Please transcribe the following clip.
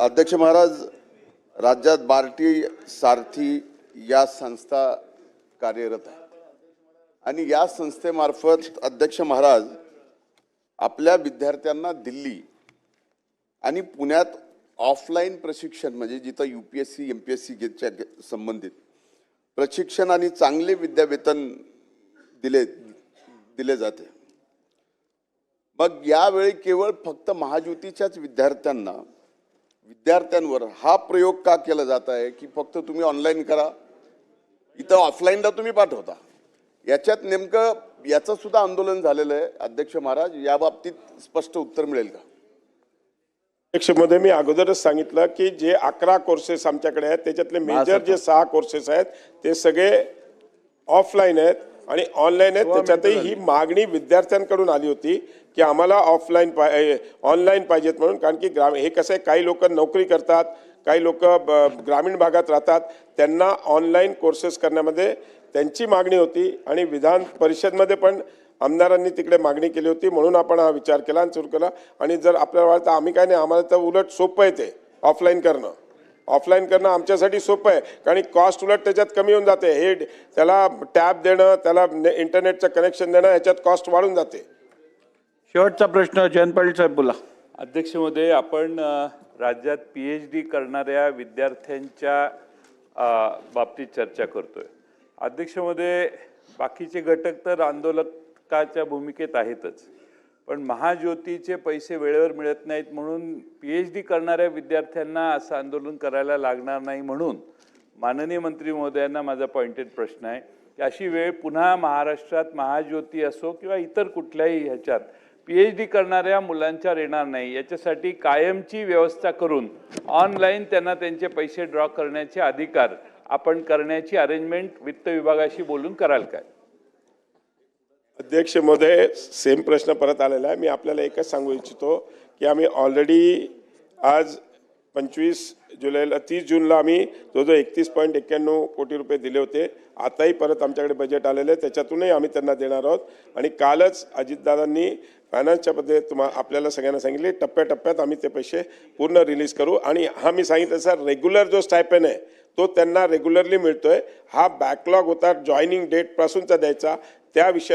अध्यक्ष महाराज राज्यात बार्टी सारथी या संस्था कार्यरत आहे. आणि या संस्थेमार्फत अध्यक्ष महाराज आपल्या विद्यार्थ्यांना दिल्ली आणि पुण्यात ऑफलाईन प्रशिक्षण म्हणजे जिथं U P S C M P S C संबंधित प्रशिक्षण आणि चांगले विद्यावेतन दिले दिले जाते. मग यावेळी केवळ फक्त महाज्योतीच्याच विद्यार्थ्यांना विद्यार्थ्यांवर हा प्रयोग का केला जात आहे की फक्त तुम्ही ऑनलाईन करा? इथं ऑफलाईनला तुम्ही पाठवता. याच्यात नेमकं याचं सुद्धा आंदोलन झालेलं आहे. अध्यक्ष महाराज या बाबतीत स्पष्ट उत्तर मिळेल का? अध्यक्षमध्ये मी अगोदरच सांगितलं की जे अकरा कोर्सेस आमच्याकडे आहेत त्याच्यातले मेजर जे सहा कोर्सेस आहेत ते सगळे ऑफलाईन आहेत. आणि ऑनलाईन आहेत त्याच्यातही ही मागणी विद्यार्थ्यांकडून आली होती की आम्हाला ऑफलाईन ऑनलाईन पाहिजेत म्हणून. कारण की ग्राम हे कसं आहे काही लोक नोकरी करतात काही लोक ग्रामीण भागात राहतात. त्यांना ऑनलाईन कोर्सेस करण्यामध्ये त्यांची मागणी होती आणि विधान परिषदमध्ये पण आमदारांनी तिकडे मागणी केली होती. म्हणून आपण हा विचार केला आणि सुरू केला. आणि जर आपल्याला वाटतं आम्ही काय नाही आम्हाला तर उलट सोपं आहे ते ऑफलाईन करणं. ऑफलाईन करणं आमच्यासाठी सोपं आहे. कारण कॉस्ट उलट त्याच्यात कमी होऊन जाते. हे त्याला टॅब देणं त्याला इंटरनेटचं कनेक्शन देणं याच्यात कॉस्ट वाढून जाते. शेवटचा प्रश्न जयंत पाटील साहेब बोला. अध्यक्ष महोदय आपण राज्यात पी एच डी करणाऱ्या विद्यार्थ्यांच्या बाबतीत चर्चा करतोय. अध्यक्ष महोदय बाकीचे घटक तर आंदोलकाच्या भूमिकेत आहेतच. पण महाज्योतीचे पैसे वेळेवर मिळत नाहीत म्हणून पी एच डी करणाऱ्या विद्यार्थ्यांना असं आंदोलन करायला लागणार नाही म्हणून माननीय मंत्री महोदयांना माझा पॉइंटेड प्रश्न आहे की अशी वेळ पुन्हा महाराष्ट्रात महाज्योती असो किंवा इतर कुठल्याही ह्याच्यात पी एच डी करणाऱ्या मुलांच्यावर येणार नाही. याच्यासाठी कायमची व्यवस्था करून ऑनलाईन त्यांना त्यांचे पैसे ड्रॉ करण्याचे अधिकार आपण करण्याची अरेंजमेंट वित्त विभागाशी बोलून कराल काय अध्यक्ष महोदय सेम प्रश्न परत आलेला आहे. मी आपल्याला एकच सांगू इच्छितो की आम्ही ऑलरेडी आज पंचवीस जुलैला तीस जूनला आम्ही जवळजवळ एकतीस पॉईंट एक्क्याण्णव कोटी रुपये दिले होते आताही परत आमच्याकडे बजेट आलेलं आहे त्याच्यातूनही आम्ही त्यांना देणार आहोत. आणि कालच अजितदादांनी फायनान्सच्या पद्धतीत तुम्हा आपल्याला सगळ्यांना सांगितले टप्प्याटप्प्यात आम्ही ते पैसे पूर्ण रिलीज करू. आणि हा मी सांगितलं सर रेग्युलर जो स्टायपेन आहे तो त्यांना रेग्युलरली मिळतोय. हा बॅकलॉग होता जॉईनिंग डेटपासूनचा द्यायचा. त्या विषया